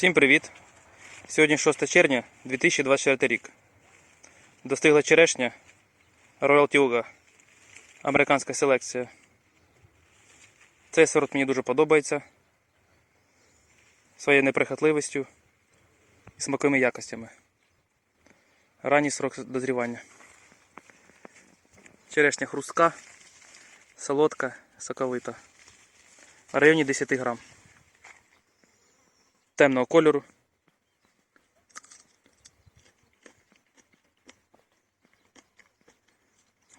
Всім привіт! Сьогодні 6 червня 2024 рік. Достигла черешня Royal Tioga. Американська селекція. Цей сорт мені дуже подобається. Своєю неприхотливістю і смаковими якостями. Ранній срок дозрівання. Черешня хрустка, солодка, соковита. В районі 10 грам. Темного кольору.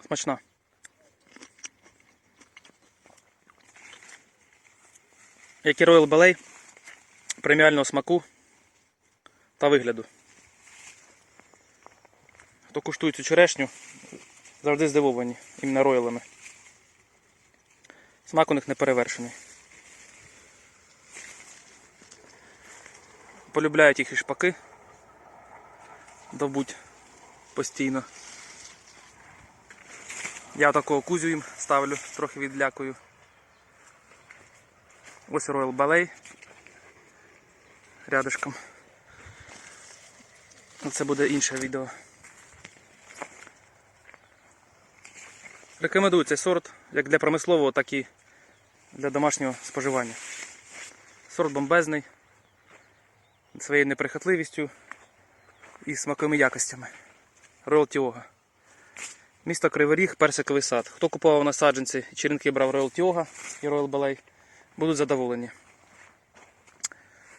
Смачна. Як і Royal Ballet преміального смаку та вигляду. Хто куштує цю черешню, завжди здивовані іменно роялами. Смак у них не перевершений. Полюбляють їх і шпаки. Добуть постійно. Я такого кузю їм ставлю, трохи відлякую. Ось Royal Ballet. Рядышком. Це буде інше відео. Рекомендую цей сорт як для промислового, так і для домашнього споживання. Сорт бомбезний, своєю неприхотливістю і смаковими якостями. Royal. Місто Кривий Ріг, персиковий сад. Хто купував на саджанці черенки брав Royal Tioga і Royal Ballet, будуть задоволені.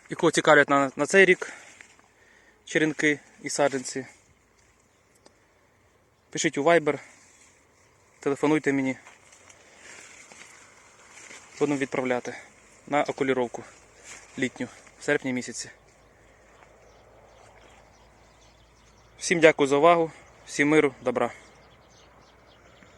І кого цікавлять на, на цей рік черенки і саджанці. Пишіть у Viber, телефонуйте мені. Будемо відправляти на окуліровку літню в серпні місяці. Всім дякую за увагу, всім миру, добра.